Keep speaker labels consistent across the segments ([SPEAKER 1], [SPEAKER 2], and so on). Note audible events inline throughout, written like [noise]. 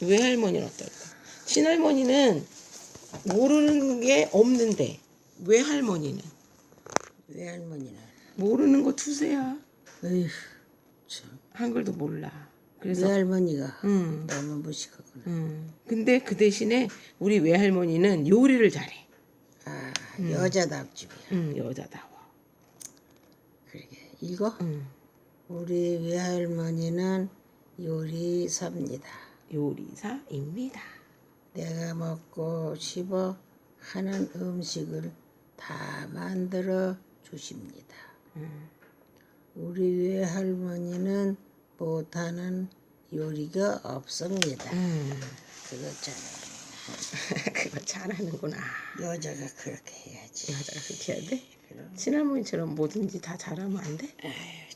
[SPEAKER 1] 외할머니는 어떨까? 친할머니는 모르는 게 없는데 외할머니는
[SPEAKER 2] 외할머니는
[SPEAKER 1] 모르는 거 투세야.
[SPEAKER 2] 어휴 참
[SPEAKER 1] 한글도 몰라. 그래서
[SPEAKER 2] 외할머니가
[SPEAKER 1] 음,
[SPEAKER 2] 너무 무식하구나.
[SPEAKER 1] 음. 근데 그 대신에 우리 외할머니는 요리를 잘해.
[SPEAKER 2] 아 여자답집이야.
[SPEAKER 1] 음, 여자다워.
[SPEAKER 2] 그러게 읽어.
[SPEAKER 1] 음,
[SPEAKER 2] 우리 외할머니는 요리사입니다.
[SPEAKER 1] 요리사입니다.
[SPEAKER 2] 내가 먹고 싶어 하는 음식을 다 만들어 주십니다. 우리 외할머니는 못하는 요리가 없습니다.
[SPEAKER 1] 음,
[SPEAKER 2] 그거잖아. [laughs]
[SPEAKER 1] 그거 잘하는구나.
[SPEAKER 2] 여자가 그렇게 해야지.
[SPEAKER 1] 여자가 그렇게 해야 돼? 친할머니처럼 뭐든지 다 잘하면 안 돼?
[SPEAKER 2] 아휴,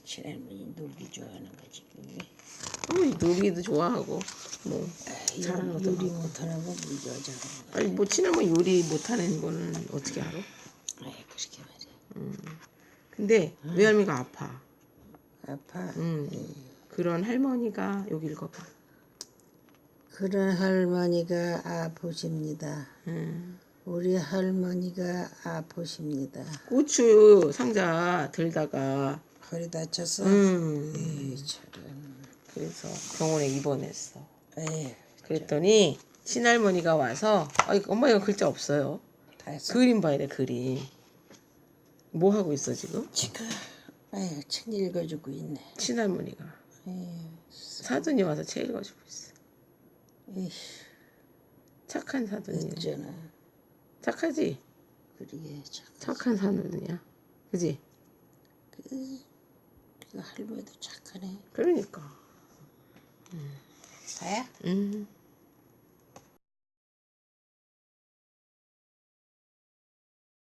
[SPEAKER 2] 친할머니 놀기 좋아하는 거지.
[SPEAKER 1] 어, 이 놀이도 좋아하고 뭐
[SPEAKER 2] 아이,
[SPEAKER 1] 잘하는 것도
[SPEAKER 2] 요리
[SPEAKER 1] 많고.
[SPEAKER 2] 못하는 건 우리 여자가.
[SPEAKER 1] 아니 뭐 친할머니 요리 못하는 거는 어떻게 알아?
[SPEAKER 2] 아이, 그렇게 말이야.
[SPEAKER 1] 근데 외할머니가 아파.
[SPEAKER 2] 아파.
[SPEAKER 1] 음, 그런 할머니가 여기 읽어봐.
[SPEAKER 2] 그런 할머니가 아프십니다.
[SPEAKER 1] 음,
[SPEAKER 2] 우리 할머니가 아프십니다.
[SPEAKER 1] 고추 상자 들다가
[SPEAKER 2] 허리 다쳤어?
[SPEAKER 1] 음,
[SPEAKER 2] 에이, 저런.
[SPEAKER 1] 그래서 병원에 입원했어.
[SPEAKER 2] 에이,
[SPEAKER 1] 그랬더니 친할머니가 와서 아, 엄마 이거 글자 없어요.
[SPEAKER 2] 다 했어.
[SPEAKER 1] 그림 봐야 돼 그림. 뭐 하고 있어 지금?
[SPEAKER 2] 지금, 에이, 책 읽어주고 있네.
[SPEAKER 1] 친할머니가
[SPEAKER 2] 에이,
[SPEAKER 1] 사돈이 와서 책 읽어주고 있어.
[SPEAKER 2] 에이,
[SPEAKER 1] 착한 사돈이.
[SPEAKER 2] 있잖아.
[SPEAKER 1] 착하지?
[SPEAKER 2] 그러게, 참.
[SPEAKER 1] 착한 사돈이야. 그지?
[SPEAKER 2] 그, 그 할머니도 착하네.
[SPEAKER 1] 그러니까.
[SPEAKER 2] 다야?
[SPEAKER 1] 음.